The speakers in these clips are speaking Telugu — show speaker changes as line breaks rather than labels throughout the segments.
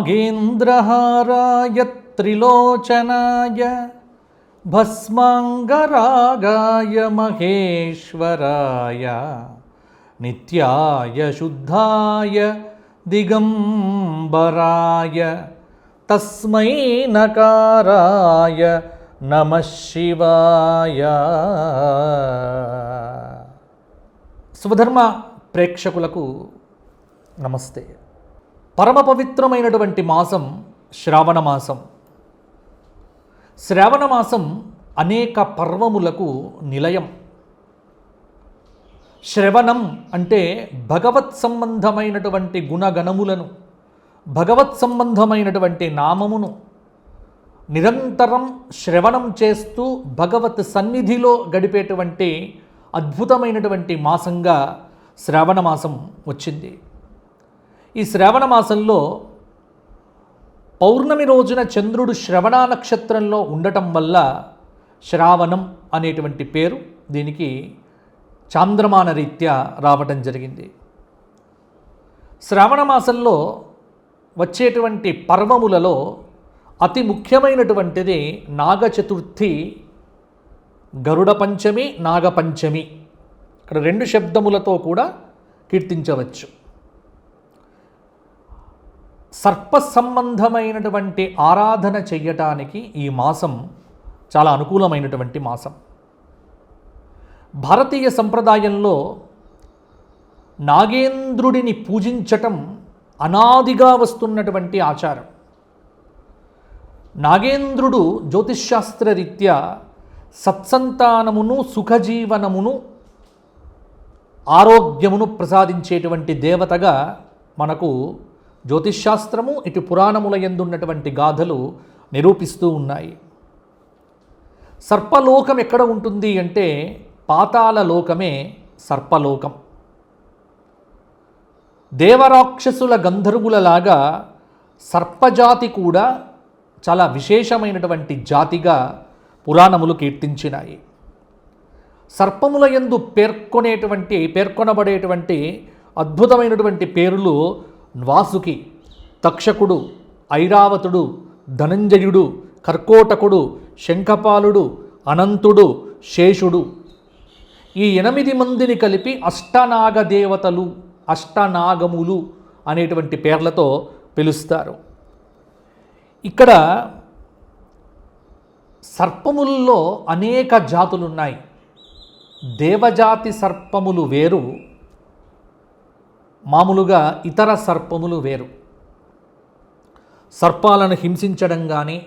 నాగేంద్రహారాయ త్రిలోచనాయ భస్మాంగరాగాయ మహేశ్వరాయ నిత్యాయ శుద్ధాయ దిగంబరాయ తస్మై నకారాయ నమ శివాయ. స్వధర్మ ప్రేక్షకులకు నమస్తే. పరమ పవిత్రమైనటువంటి మాసం శ్రావణ మాసం. శ్రావణ మాసం అనేక పర్వములకు నిలయం. శ్రవణం అంటే భగవత్ సంబంధమైనటువంటి గుణగణములను భగవత్ సంబంధమైనటువంటి నామమును నిరంతరం శ్రవణం చేస్తూ భగవత్ సన్నిధిలో గడిపేటువంటి అద్భుతమైనటువంటి మాసంగా శ్రావణ మాసం వచ్చింది. ఈ శ్రావణ మాసంలో పౌర్ణమి రోజున చంద్రుడు శ్రవణ నక్షత్రంలో ఉండటం వల్ల శ్రావణం అనేటువంటి పేరు దీనికి చాంద్రమాన రీత్యా రావటం జరిగింది. శ్రావణ మాసంలో వచ్చేటువంటి పర్వములలో అతి ముఖ్యమైనటువంటిది నాగ చతుర్థి గరుడ పంచమి నాగపంచమి ఇక్కడ రెండు శబ్దములతో కూడా కీర్తించవచ్చు. సర్ప సంబంధమైనటువంటి ఆరాధన చెయ్యటానికి ఈ మాసం చాలా అనుకూలమైనటువంటి మాసం. భారతీయ సంప్రదాయంలో నాగేంద్రుడిని పూజించటం అనాదిగా వస్తున్నటువంటి ఆచారం. నాగేంద్రుడు జ్యోతిష్శాస్త్ర రీత్యా సత్సంతానమును సుఖజీవనమును ఆరోగ్యమును ప్రసాదించేటువంటి దేవతగా మనకు జ్యోతిష్శాస్త్రము ఇటు పురాణముల ఎందున్నటువంటి గాథలు నిరూపిస్తూ ఉన్నాయి. సర్పలోకం ఎక్కడ ఉంటుంది అంటే పాతాల లోకమే సర్పలోకం. దేవరాక్షసుల గంధర్వులలాగా సర్పజాతి కూడా చాలా విశేషమైనటువంటి జాతిగా పురాణములు కీర్తించినాయి. సర్పముల యందు పేర్కొనేటువంటి పేర్కొనబడేటువంటి అద్భుతమైనటువంటి పేర్లు వాసుకి తక్షకుడు ఐరావతుడు ధనంజయుడు కర్కోటకుడు శంఖపాలుడు అనంతుడు శేషుడు. ఈ ఎనిమిది మందిని కలిపి అష్టనాగ దేవతలు అష్టనాగములు అనేటువంటి పేర్లతో పిలుస్తారు. ఇక్కడ సర్పముల్లో అనేక జాతులున్నాయి. దేవజాతి సర్పములు వేరు మామూలుగా ఇతర సర్పములు వేరు. సర్పాలను హింసించడం కానీ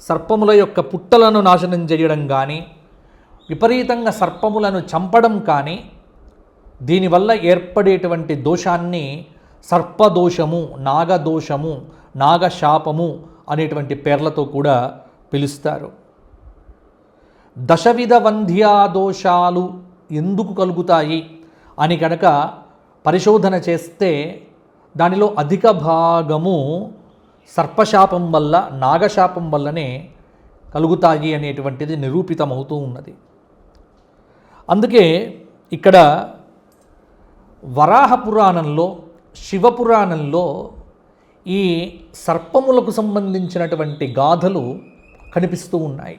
సర్పముల యొక్క పుట్టలను నాశనం చేయడం కానీ విపరీతంగా సర్పములను చంపడం కానీ దీనివల్ల ఏర్పడేటువంటి దోషాన్ని సర్పదోషము నాగదోషము నాగశాపము అనేటువంటి పేర్లతో కూడా పిలుస్తారు. దశవిధ వంధ్యా దోషాలు ఎందుకు కలుగుతాయి? అని కనుక పరిశోధన చేస్తే దానిలో అధిక భాగము సర్పశాపం వల్ల నాగశాపం వల్లనే కలుగుతాయి అనేటువంటిది నిరూపితమవుతూ ఉన్నది. అందుకే ఇక్కడ వరాహ పురాణంలో శివపురాణంలో ఈ సర్పములకు సంబంధించినటువంటి గాథలు కనిపిస్తూ ఉన్నాయి.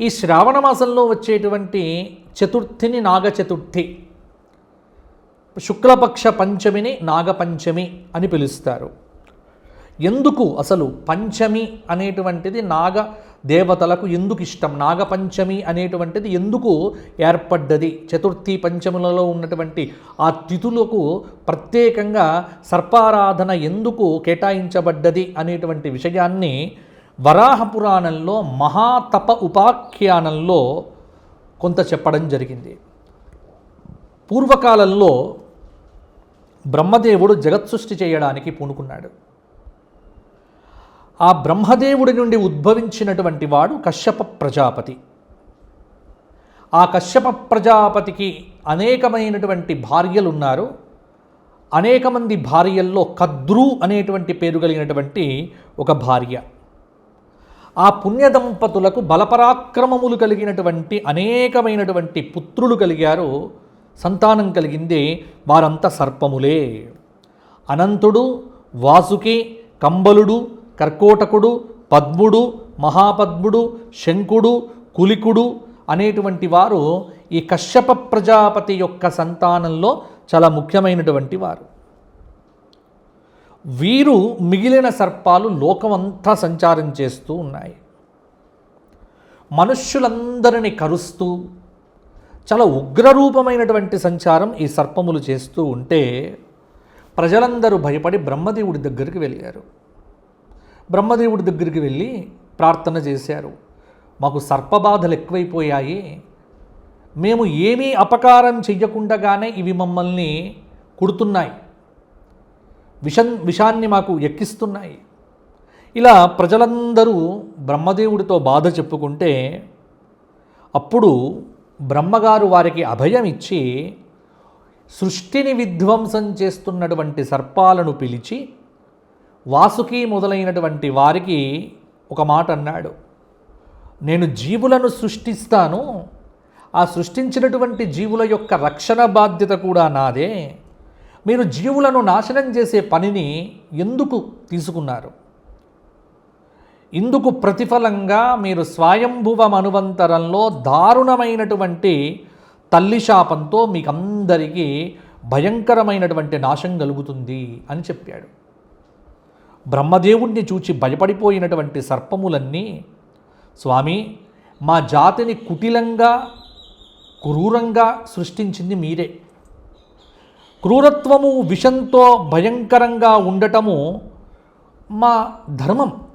ఈ శ్రావణ మాసంలో వచ్చేటువంటి చతుర్థిని నాగ చతుర్థి శుక్లపక్ష పంచమిని నాగపంచమి అని పిలుస్తారు. ఎందుకు అసలు పంచమి అనేటువంటిది నాగ దేవతలకు ఎందుకు ఇష్టం? నాగపంచమి అనేటువంటిది ఎందుకు ఏర్పడ్డది? చతుర్థి పంచములలో ఉన్నటువంటి ఆ తిథులకు ప్రత్యేకంగా సర్పారాధన ఎందుకు కేటాయించబడ్డది అనేటువంటి విషయాన్ని వరాహ పురాణంలో మహాతప ఉపాఖ్యానంలో కొంత చెప్పడం జరిగింది. పూర్వకాలంలో బ్రహ్మదేవుడు జగత్ సృష్టి చేయడానికి పూనుకున్నాడు. ఆ బ్రహ్మదేవుడి నుండి ఉద్భవించినటువంటి వాడు కశ్యప ప్రజాపతి. ఆ కశ్యప ప్రజాపతికి అనేకమైనటువంటి భార్యలు ఉన్నారు అనేక మంది భార్యల్లో కద్రు అనేటువంటి పేరు కలిగినటువంటి ఒక భార్య. ఆ పుణ్య దంపతులకు బలపరాక్రమములు కలిగినటువంటి అనేకమైనటువంటి పుత్రులు కలిగారు సంతానం కలిగింది వారంతా సర్పములే. అనంతుడు వాసుకి కంబలుడు కర్కోటకుడు పద్ముడు మహాపద్ముడు శంకుడు కులికుడు అనేటువంటి వారు ఈ కశ్యప ప్రజాపతి యొక్క సంతానంలో చాలా ముఖ్యమైనటువంటి వారు. వీరు మిగిలిన సర్పాలు లోకమంతా సంచారం చేస్తూ ఉన్నాయి. మనుష్యులందరినీ కరుస్తూ చాలా ఉగ్రరూపమైనటువంటి సంచారం ఈ సర్పములు చేస్తూ ఉంటే ప్రజలందరూ భయపడి బ్రహ్మదేవుడి దగ్గరికి వెళ్ళారు. బ్రహ్మదేవుడి దగ్గరికి వెళ్ళి ప్రార్థన చేశారు. మాకు సర్పబాధలు ఎక్కువైపోయాయి. మేము ఏమీ అపకారం చెయ్యకుండగానే ఇవి మమ్మల్ని కుడుతున్నాయి. విషం విషాన్ని మాకు ఎక్కిస్తున్నాయి. ఇలా ప్రజలందరూ బ్రహ్మదేవుడితో బాధ చెప్పుకుంటే అప్పుడు బ్రహ్మగారు వారికి అభయం ఇచ్చి సృష్టిని విధ్వంసం చేస్తున్నటువంటి సర్పాలను పిలిచి వాసుకి మొదలైనటువంటి వారికి ఒక మాట అన్నాడు. నేను జీవులను సృష్టిస్తాను ఆ సృష్టించినటువంటి జీవుల యొక్క రక్షణ బాధ్యత కూడా నాదే. మీరు జీవులను నాశనం చేసే పనిని ఎందుకు తీసుకున్నారు? ఇందుకు ప్రతిఫలంగా మీరు స్వయంభువ మనువంతరంలో దారుణమైనటువంటి తల్లి శాపంతో మీకందరికీ భయంకరమైనటువంటి నాశం కలుగుతుంది అని చెప్పాడు. బ్రహ్మదేవుణ్ణి చూచి భయపడిపోయినటువంటి సర్పములన్నీ స్వామి మా జాతిని కుటిలంగా క్రూరంగా సృష్టించింది మీరే. క్రూరత్వము విషంతో భయంకరంగా ఉండటము మా ధర్మం.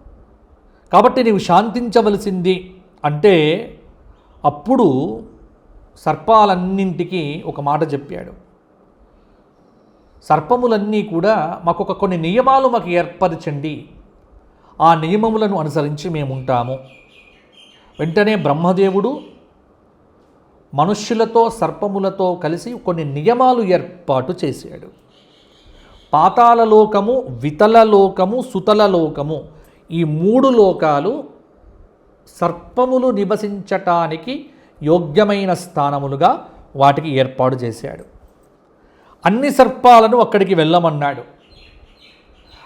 కాబట్టి నీవు శాంతించవలసింది అంటే అప్పుడు సర్పాలన్నింటికి ఒక మాట చెప్పాడు. సర్పములన్నీ కూడా మాకు ఒక కొన్ని నియమాలు మాకు ఏర్పరచండి. ఆ నియమములను అనుసరించి మేము ఉంటాము వెంటనే బ్రహ్మదేవుడు మనుష్యులతో సర్పములతో కలిసి కొన్ని నియమాలు ఏర్పాటు చేశాడు. పాతాల లోకము వితల లోకము సుతల లోకము ఈ మూడు లోకాలు సర్పములు నివసించటానికి యోగ్యమైన స్థానములుగా వాటికి ఏర్పాటు చేశాడు. అన్ని సర్పాలను అక్కడికి వెళ్ళమన్నాడు.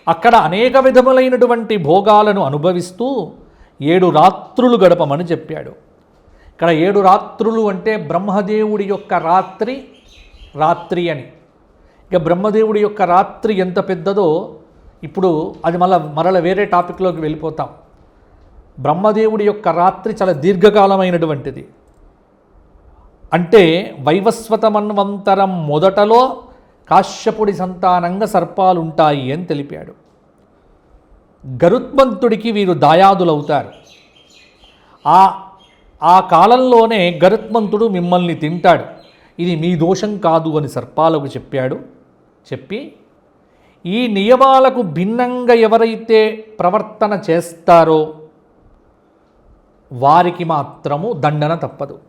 అక్కడ అనేక విధములైనటువంటి భోగాలను అనుభవిస్తూ ఏడు రాత్రులు గడపమని చెప్పాడు. ఇక్కడ ఏడు రాత్రులు అంటే బ్రహ్మదేవుడి యొక్క రాత్రి రాత్రి అని. ఇక బ్రహ్మదేవుడి యొక్క రాత్రి ఎంత పెద్దదో ఇప్పుడు అది మళ్ళీ మరల వేరే టాపిక్లోకి వెళ్ళిపోతాం. బ్రహ్మదేవుడి యొక్క రాత్రి చాలా దీర్ఘకాలమైనటువంటిది. అంటే వైవస్వతమన్వంతరం మొదటలో కాశ్యపుడి సంతానంగా సర్పాలుంటాయి అని తెలిపాడు. గరుత్మంతుడికి వీరు దాయాదులవుతారు. ఆ ఆ కాలంలోనే గరుత్మంతుడు మిమ్మల్ని తింటాడు. ఇది మీ దోషం కాదు అని సర్పాలకు చెప్పాడు. చెప్పి ఈ నియమాలకు భిన్నంగా ఎవరైతే ప్రవర్తన చేస్తారో వారికి మాత్రము దండన తప్పదు.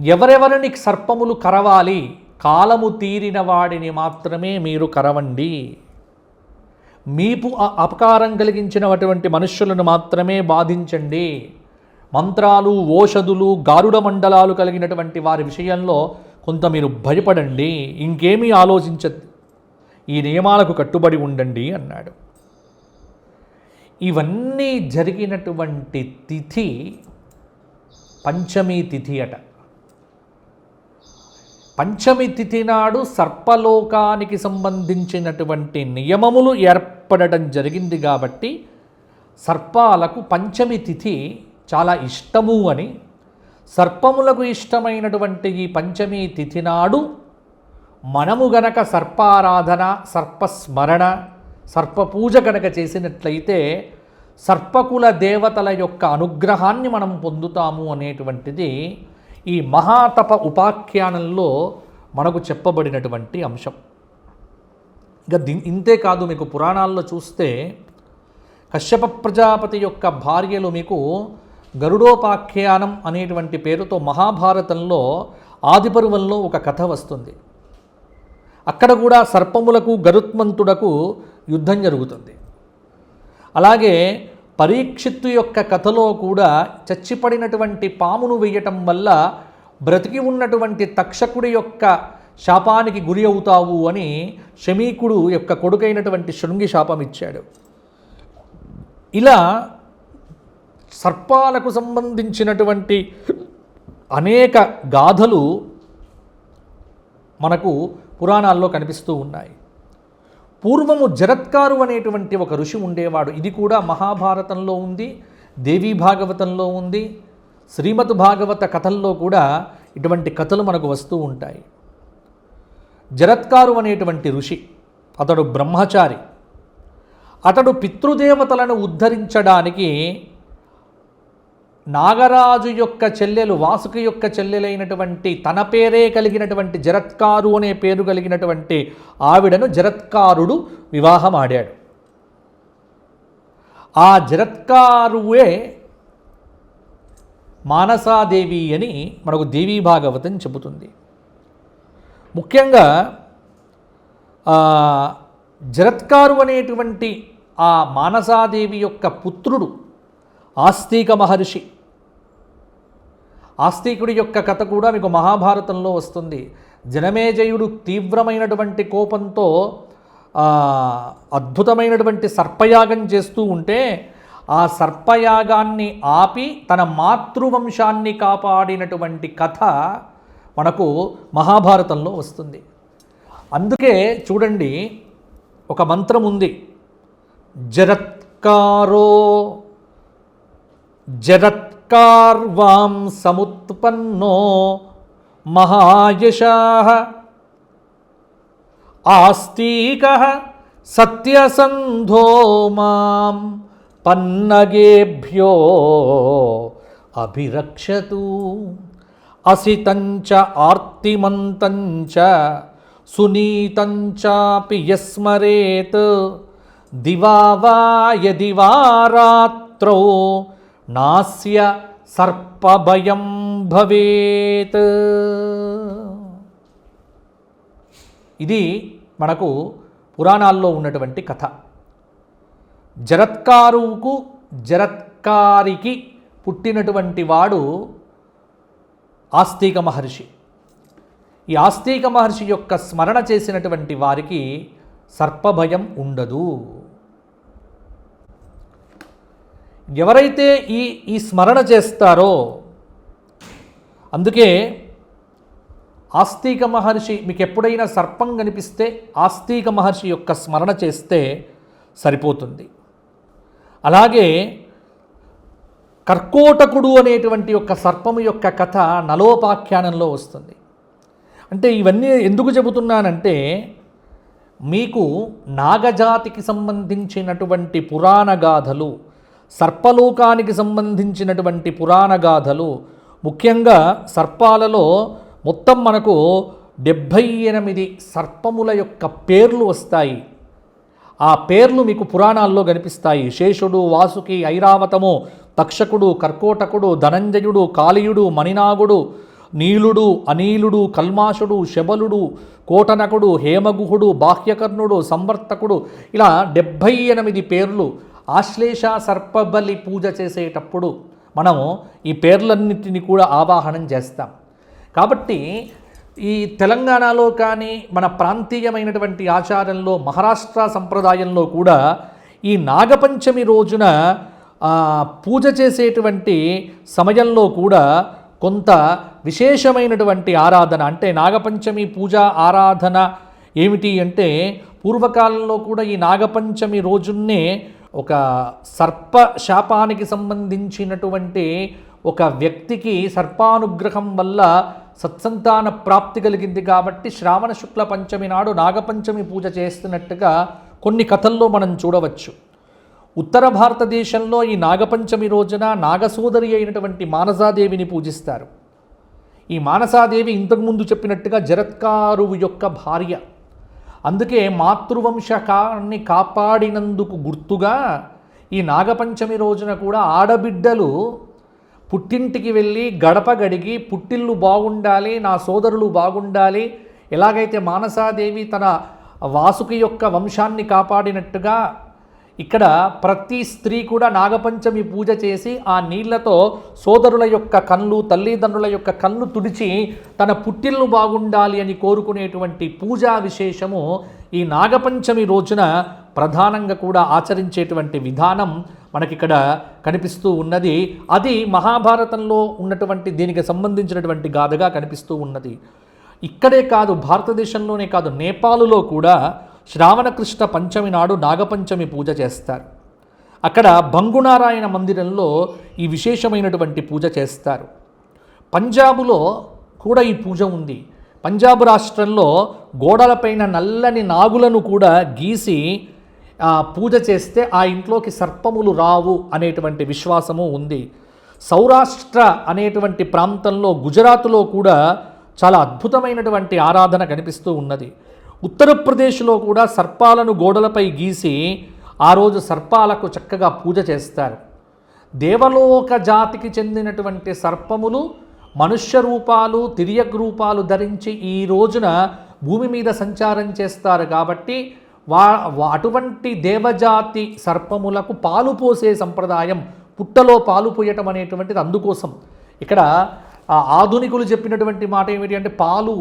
ఎవరెవరిని సర్పములు కరవాలి కాలము తీరిన వాడిని మాత్రమే మీరు కరవండి. మీకు అపకారం కలిగించినటువంటి మనుష్యులను మాత్రమే బాధించండి. మంత్రాలు ఓషధులు గారుడ మండలాలు కలిగినటువంటి వారి విషయంలో కొంత మీరు భయపడండి. ఇంకేమీ ఆలోచించద్దు. ఈ నియమాలకు కట్టుబడి ఉండండి అన్నాడు. ఇవన్నీ జరిగినటువంటి తిథి పంచమి తిథి అట. పంచమి తిథి నాడు సర్పలోకానికి సంబంధించినటువంటి నియమములు ఏర్పడటం జరిగింది కాబట్టి సర్పాలకు పంచమి తిథి చాలా ఇష్టము అని సర్పములకు ఇష్టమైనటువంటి ఈ పంచమి తిథి నాడు మనము గనక సర్పారాధన సర్పస్మరణ సర్పపూజ గనక చేసినట్లయితే సర్పకుల దేవతల యొక్క అనుగ్రహాన్ని మనం పొందుతాము అనేటువంటిది ఈ మహాతప ఉపాఖ్యానంలో మనకు చెప్పబడినటువంటి అంశం. ఇక దీ ఇంతే కాదు మీకు పురాణాల్లో చూస్తే కశ్యప ప్రజాపతి యొక్క భార్యలు మీకు గరుడోపాఖ్యానం అనేటువంటి పేరుతో మహాభారతంలో ఆదిపర్వంలో ఒక కథ వస్తుంది. అక్కడ కూడా సర్పములకు గరుత్మంతుడకు యుద్ధం జరుగుతుంది. అలాగే పరీక్షిత్తు యొక్క కథలో కూడా చచ్చిపడినటువంటి పామును వేయటం వల్ల బ్రతికి ఉన్నటువంటి తక్షకుడి యొక్క శాపానికి గురి అవుతావు అని శమీకుడు యొక్క కొడుకైనటువంటి శృంగి శాపం ఇచ్చాడు ఇలా సర్పాలకు సంబంధించినటువంటి అనేక గాథలు మనకు పురాణాల్లో కనిపిస్తూ ఉన్నాయి. పూర్వము జరత్కారు అనేటువంటి ఒక ఋషి ఉండేవాడు. ఇది కూడా మహాభారతంలో ఉంది దేవీ భాగవతంలో ఉంది శ్రీమద్ భాగవత కథల్లో కూడా ఇటువంటి కథలు మనకు వస్తూ ఉంటాయి. జరత్కారు అనేటువంటి ఋషి అతడు బ్రహ్మచారి. అతడు పితృదేవతలను ఉద్ధరించడానికి నాగరాజు యొక్క చెల్లెలు వాసుకి యొక్క చెల్లెలైనటువంటి తన పేరే కలిగినటువంటి జరత్కారు అనే పేరు కలిగినటువంటి ఆవిడను జరత్కారుడు వివాహం ఆడాడు. ఆ జరత్కారువే మానసాదేవి అని మనకు దేవీ భాగవతం చెబుతుంది. ముఖ్యంగా జరత్కారు అనేటువంటి ఆ మానసాదేవి యొక్క పుత్రుడు ఆస్తిక మహర్షి ఆస్తికుడి యొక్క కథ కూడా మీకు మహాభారతంలో వస్తుంది. జనమేజయుడు తీవ్రమైనటువంటి కోపంతో అద్భుతమైనటువంటి సర్పయాగం చేస్తూ ఉంటే ఆ సర్పయాగాన్ని ఆపి తన మాతృవంశాన్ని కాపాడినటువంటి కథ మనకు మహాభారతంలో వస్తుంది. అందుకే చూడండి ఒక మంత్రం ఉంది. జరత్కారో జరత్కార్వాం సముత్పన్నో మహాయశా ఆస్తిక సత్యసంధో మాం పన్నగేభ్యో అభిరక్షతు అసితంచ ఆర్తిమంతంచ సునీతంచాపి యస్మరేత్ దివా వా యది వా రాత్రౌ నాస్య సర్పభయం భవేత్. ఇది మనకు పురాణాల్లో ఉన్నటువంటి కథ. జరత్కారుకు జరత్కారికి పుట్టినటువంటి వాడు ఆస్తిక మహర్షి. ఈ ఆస్తిక మహర్షి యొక్క స్మరణ చేసినటువంటి వారికి సర్పభయం ఉండదు. ఎవరైతే ఈ ఈ స్మరణ చేస్తారో అందుకే ఆస్తిక మహర్షి మీకు ఎప్పుడైనా సర్పం కనిపిస్తే ఆస్తిక మహర్షి యొక్క స్మరణ చేస్తే సరిపోతుంది. అలాగే కర్కోటకుడు అనేటువంటి యొక్క సర్పము యొక్క కథ నలోపాఖ్యానంలో వస్తుంది. అంటే ఇవన్నీ ఎందుకు చెబుతున్నానంటే మీకు నాగజాతికి సంబంధించినటువంటి పురాణ గాథలు సర్పలోకానికి సంబంధించినటువంటి పురాణ గాథలు ముఖ్యంగా సర్పాలలో మొత్తం మనకు డెబ్భై ఎనిమిది సర్పముల యొక్క పేర్లు వస్తాయి. ఆ పేర్లు మీకు పురాణాల్లో కనిపిస్తాయి. శేషుడు వాసుకి ఐరావతము తక్షకుడు కర్కోటకుడు ధనంజయుడు కాళీయుడు మణినాగుడు నీలుడు అనీలుడు కల్మాషుడు శబలుడు కోటనకుడు హేమగుహుడు బాహ్యకర్ణుడు సంవర్తకుడు ఇలా డెబ్భై ఎనిమిది పేర్లు ఆశ్లేష సర్పబలి పూజ చేసేటప్పుడు మనము ఈ పేర్లన్నింటినీ కూడా ఆవాహనం చేస్తాం. కాబట్టి ఈ తెలంగాణలో కానీ మన ప్రాంతీయమైనటువంటి ఆచారంలో మహారాష్ట్ర సంప్రదాయంలో కూడా ఈ నాగపంచమి రోజున పూజ చేసేటువంటి సమయంలో కూడా కొంత విశేషమైనటువంటి ఆరాధన అంటే నాగపంచమి పూజ ఆరాధన ఏమిటి అంటే పూర్వకాలంలో కూడా ఈ నాగపంచమి రోజున్నే ఒక సర్ప శాపానికి సంబంధించినటువంటి ఒక వ్యక్తికి సర్పానుగ్రహం వల్ల సత్సంతాన ప్రాప్తి కలిగింది కాబట్టి శ్రావణ శుక్ల పంచమి నాడు నాగపంచమి పూజ చేస్తున్నట్టుగా కొన్ని కథల్లో మనం చూడవచ్చు. ఉత్తర భారతదేశంలో ఈ నాగపంచమి రోజున నాగసోదరి అయినటువంటి మానసాదేవిని పూజిస్తారు. ఈ మానసాదేవి ఇంతకుముందు చెప్పినట్టుగా జరత్కారువు యొక్క భార్య. అందుకే మాతృవంశకాన్ని కాపాడినందుకు గుర్తుగా ఈ నాగపంచమి రోజున కూడా ఆడబిడ్డలు పుట్టింటికి వెళ్ళి గడప గడిగి పుట్టిల్లు బాగుండాలి నా సోదరులు బాగుండాలి ఎలాగైతే మానసాదేవి తన వాసుకి యొక్క వంశాన్ని కాపాడినట్టుగా ఇక్కడ ప్రతి స్త్రీ కూడా నాగపంచమి పూజ చేసి ఆ నీళ్ళతో సోదరుల యొక్క కళ్ళు తల్లిదండ్రుల యొక్క కళ్ళు తుడిచి తన పుట్టిల్లు బాగుండాలి అని కోరుకునేటువంటి పూజా విశేషము ఈ నాగపంచమి రోజున ప్రధానంగా కూడా ఆచరించేటువంటి విధానం మనకిక్కడ కనిపిస్తూ ఉన్నది. అది మహాభారతంలో ఉన్నటువంటి దీనికి సంబంధించినటువంటి గాథగా కనిపిస్తూ ఉన్నది. ఇక్కడే కాదు భారతదేశంలోనే కాదు నేపాలులో కూడా శ్రావణకృష్ణ పంచమి నాడు నాగపంచమి పూజ చేస్తారు. అక్కడ భంగునారాయణ మందిరంలో ఈ విశేషమైనటువంటి పూజ చేస్తారు. పంజాబులో కూడా ఈ పూజ ఉంది. పంజాబ్ రాష్ట్రంలో గోడలపైన నల్లని నాగులను కూడా గీసి పూజ చేస్తే ఆ ఇంట్లోకి సర్పములు రావు అనేటువంటి విశ్వాసము ఉంది. సౌరాష్ట్ర అనేటువంటి ప్రాంతంలో గుజరాత్లో కూడా చాలా అద్భుతమైనటువంటి ఆరాధన కనిపిస్తూ ఉన్నది. ఉత్తరప్రదేశ్లో కూడా సర్పాలను గోడలపై గీసి ఆ రోజు సర్పాలకు చక్కగా పూజ చేస్తారు. దేవలోక జాతికి చెందినటువంటి సర్పములు మనుష్య రూపాలు తిరియగ్ రూపాలు ధరించి ఈ రోజున భూమి మీద సంచారం చేస్తారు కాబట్టి వా అటువంటి దేవజాతి సర్పములకు పాలు పోసే సంప్రదాయం పుట్టలో పాలు పోయటం అనేటువంటిది అందుకోసం. ఇక్కడ ఆధునికులు చెప్పినటువంటి మాట ఏమిటి అంటే పాలు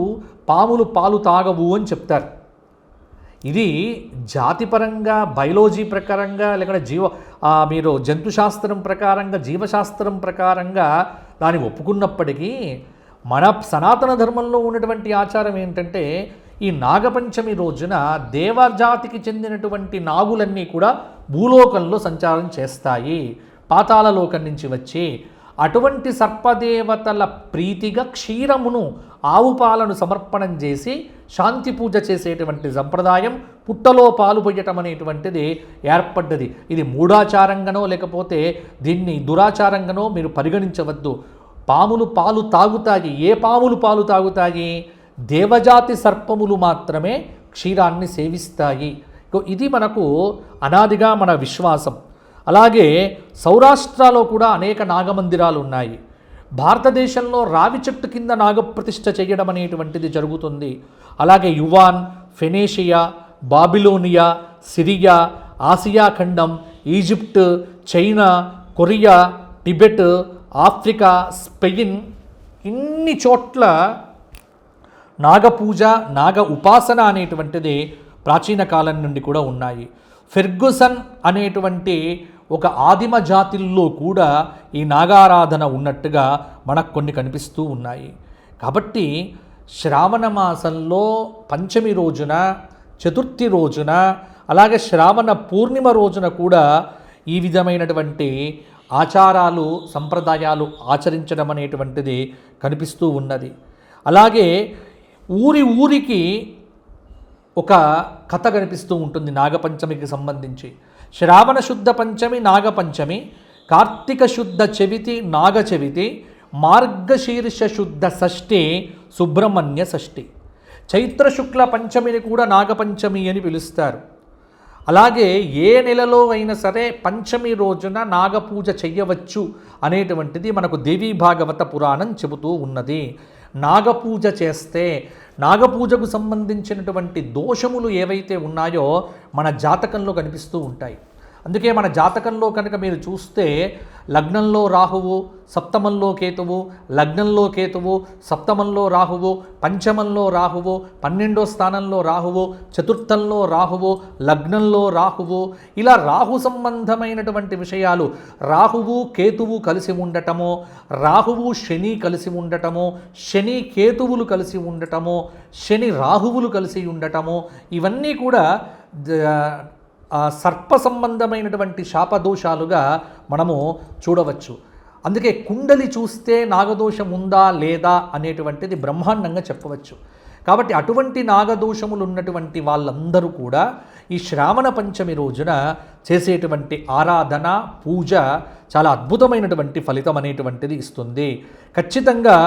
పాములు పాలు తాగవు అని చెప్తారు. ఇది జాతిపరంగా బయాలజీ ప్రకారంగా లేకుంటే జీవ మీరు జంతుశాస్త్రం ప్రకారంగా జీవశాస్త్రం ప్రకారంగా దాన్ని ఒప్పుకున్నప్పటికీ మన సనాతన ధర్మంలో ఉన్నటువంటి ఆచారం ఏంటంటే ఈ నాగపంచమి రోజున దేవజాతికి చెందినటువంటి నాగులన్నీ కూడా భూలోకంలో సంచారం చేస్తాయి. పాతాళలోకం నుంచి వచ్చి అటువంటి సర్పదేవతల ప్రీతిగా క్షీరమును ఆవు పాలను సమర్పణం చేసి శాంతి పూజ చేసేటువంటి సంప్రదాయం పుట్టలో పాలు పొయ్యటం అనేటువంటిది ఏర్పడ్డది. ఇది మూఢాచారంగానో లేకపోతే దీన్ని దురాచారంగానో మీరు పరిగణించవద్దు. పాములు పాలు తాగుతాయి. ఏ పాములు పాలు తాగుతాయి? దేవజాతి సర్పములు మాత్రమే క్షీరాన్ని సేవిస్తాయి. ఇది మనకు అనాదిగా మన విశ్వాసం. అలాగే సౌరాష్ట్రలో కూడా అనేక నాగమందిరాలు ఉన్నాయి భారతదేశంలో రావి చెట్టు కింద నాగప్రతిష్ఠ చేయడం అనేటువంటిది జరుగుతుంది. అలాగే యువాన్ ఫెనేషియా బాబిలోనియా సిరియా ఆసియా ఖండం Egypt China Korea Tibet Africa Spain ఇన్ని చోట్ల నాగపూజ నాగ ఉపాసన అనేటువంటిది ప్రాచీన కాలం నుండి కూడా ఉన్నాయి. ఫెర్గుసన్ అనేటువంటి ఒక ఆదిమ జాతిల్లో కూడా ఈ నాగారాధన ఉన్నట్టుగా మనకు కొన్ని కనిపిస్తూ ఉన్నాయి. కాబట్టి శ్రావణ మాసంలో పంచమి రోజున చతుర్థి రోజున అలాగే శ్రావణ పూర్ణిమ రోజున కూడా ఈ విధమైనటువంటి ఆచారాలు సంప్రదాయాలు ఆచరించడం అనేటువంటిది కనిపిస్తూ ఉన్నది. అలాగే ఊరి ఊరికి ఒక కథ కనిపిస్తూ ఉంటుంది నాగపంచమికి సంబంధించి. శ్రావణ శుద్ధ పంచమి నాగపంచమి కార్తీక శుద్ధ చవితి నాగ చవితి మార్గశీర్ష శుద్ధ షష్ఠి సుబ్రహ్మణ్య షష్ఠి చైత్ర శుక్ల పంచమిని కూడా నాగపంచమి అని పిలుస్తారు. అలాగే ఏ నెలలో అయినా సరే పంచమి రోజున నాగపూజ చెయ్యవచ్చు అనేటువంటిది మనకు దేవీ భాగవత పురాణం చెబుతూ ఉన్నది. నాగపూజ చేస్తే నాగపూజకు సంబంధించినటువంటి దోషములు ఏవైతే ఉన్నాయో మన జాతకంలో కనిపిస్తూ ఉంటాయి. అందుకే మన జాతకంలో కనుక మీరు చూస్తే లగ్నంలో రాహువు సప్తమంలో కేతువు లగ్నంలో కేతువు సప్తమంలో రాహువు పంచమంలో రాహువు పన్నెండో స్థానంలో రాహువు చతుర్థంలో రాహువు లగ్నంలో రాహువు ఇలా రాహు సంబంధమైనటువంటి విషయాలు రాహువు కేతువు కలిసి ఉండటము రాహువు శని కలిసి ఉండటము శని కేతువులు కలిసి ఉండటము శని రాహువులు కలిసి ఉండటము ఇవన్నీ కూడా సర్ప సంబంధమైనటువంటి శాపదోషాలుగా మనము చూడవచ్చు. అందుకే కుండలి చూస్తే నాగదోషం ఉందా లేదా అనేటువంటిది బ్రహ్మాండంగా చెప్పవచ్చు. కాబట్టి అటువంటి నాగదోషములు ఉన్నటువంటి వాళ్ళందరూ కూడా ఈ శ్రావణ పంచమి రోజున చేసేటువంటి ఆరాధన పూజ చాలా అద్భుతమైనటువంటి ఫలితం అనేటువంటిది ఇస్తుంది. ఖచ్చితంగా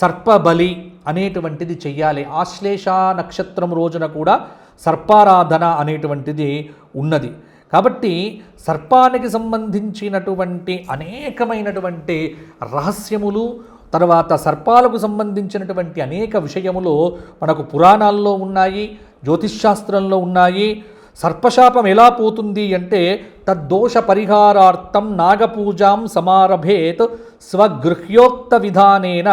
సర్పబలి అనేటువంటిది చెయ్యాలి. ఆశ్లేష నక్షత్రం రోజున కూడా సర్పారాధన అనేటువంటిది ఉన్నది. కాబట్టి సర్పానికి సంబంధించినటువంటి అనేకమైనటువంటి రహస్యములు తర్వాత సర్పాలకు సంబంధించినటువంటి అనేక విషయములు మనకు పురాణాల్లో ఉన్నాయి జ్యోతిష్శాస్త్రంలో ఉన్నాయి. సర్పశాపం ఎలా పోతుంది అంటే తద్దోష పరిహారార్థం నాగపూజాం సమారభేత్ స్వగృహ్యోక్త విధానేన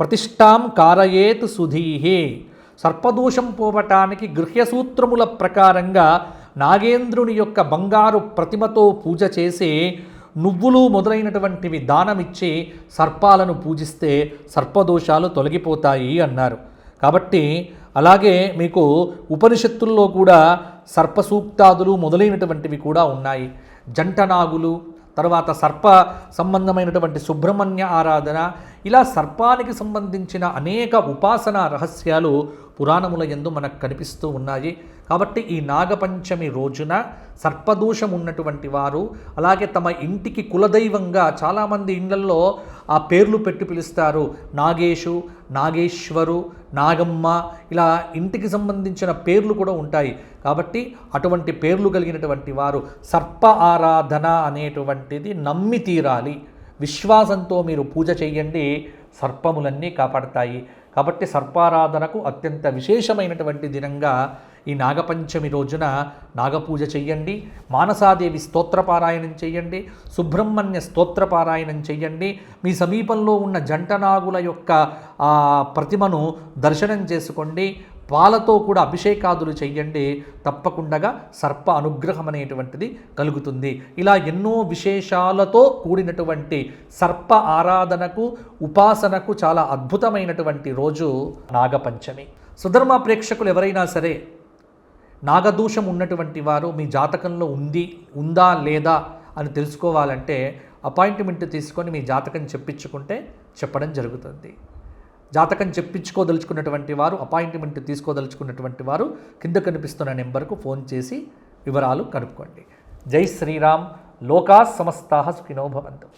ప్రతిష్టాం కారయేత్ సుధీహే. సర్పదోషం పోవటానికి గృహ్యసూత్రముల ప్రకారంగా నాగేంద్రుని యొక్క బంగారు ప్రతిమతో పూజ చేసి నువ్వులు మొదలైనటువంటివి దానమిచ్చి సర్పాలను పూజిస్తే సర్పదోషాలు తొలగిపోతాయి అన్నారు. కాబట్టి అలాగే మీకు ఉపనిషత్తుల్లో కూడా సర్పసూక్తాదులు మొదలైనటువంటివి కూడా ఉన్నాయి. జంటనాగులు తర్వాత సర్ప సంబంధమైనటువంటి సుబ్రహ్మణ్య ఆరాధన ఇలా సర్పానికి సంబంధించిన అనేక ఉపాసన రహస్యాలు పురాణముల ఎందు మనకు కనిపిస్తూ ఉన్నాయి. కాబట్టి ఈ నాగపంచమి రోజున సర్పదోషం ఉన్నటువంటి వారు అలాగే తమ ఇంటికి కులదైవంగా చాలామంది ఇళ్ళల్లో ఆ పేర్లు పెట్టి పిలుస్తారు. నాగేషు నాగేశ్వరు నాగమ్మ ఇలా ఇంటికి సంబంధించిన పేర్లు కూడా ఉంటాయి. కాబట్టి అటువంటి పేర్లు కలిగినటువంటి వారు సర్ప ఆరాధన అనేటువంటిది నమ్మి తీరాలి. విశ్వాసంతో మీరు పూజ చేయండి సర్పములన్నీ కాపాడతాయి. కాబట్టి సర్పారాధనకు అత్యంత విశేషమైనటువంటి దినంగా ఈ నాగపంచమి రోజున నాగపూజ చెయ్యండి మానసాదేవి స్తోత్రపారాయణం చెయ్యండి సుబ్రహ్మణ్య స్తోత్రపారాయణం చెయ్యండి. మీ సమీపంలో ఉన్న జంటనాగుల యొక్క ఆ ప్రతిమను దర్శనం చేసుకోండి. పాలతో కూడా అభిషేకాదులు చెయ్యండి. తప్పకుండా సర్ప అనుగ్రహం అనేటువంటిది కలుగుతుంది. ఇలా ఎన్నో విశేషాలతో కూడినటువంటి సర్ప ఆరాధనకు ఉపాసనకు చాలా అద్భుతమైనటువంటి రోజు నాగపంచమి. సుధర్మ ప్రేక్షకులు ఎవరైనా సరే నాగదోషం ఉన్నటువంటి వారు మీ జాతకంలో ఉంది ఉందా లేదా అని తెలుసుకోవాలంటే అపాయింట్మెంట్ తీసుకొని మీ జాతకం చెప్పించుకుంటే చెప్పడం జరుగుతుంది. జాతకం చెప్పించుకోదలుచుకున్నటువంటి వారు అపాయింట్మెంట్ తీసుకోదలుచుకున్నటువంటి వారు కింద కనిపిస్తున్న నెంబర్కు ఫోన్ చేసి వివరాలు కనుక్కోండి. జై శ్రీరామ్ లోకా సమస్తాహ సుఖినో భవంతు.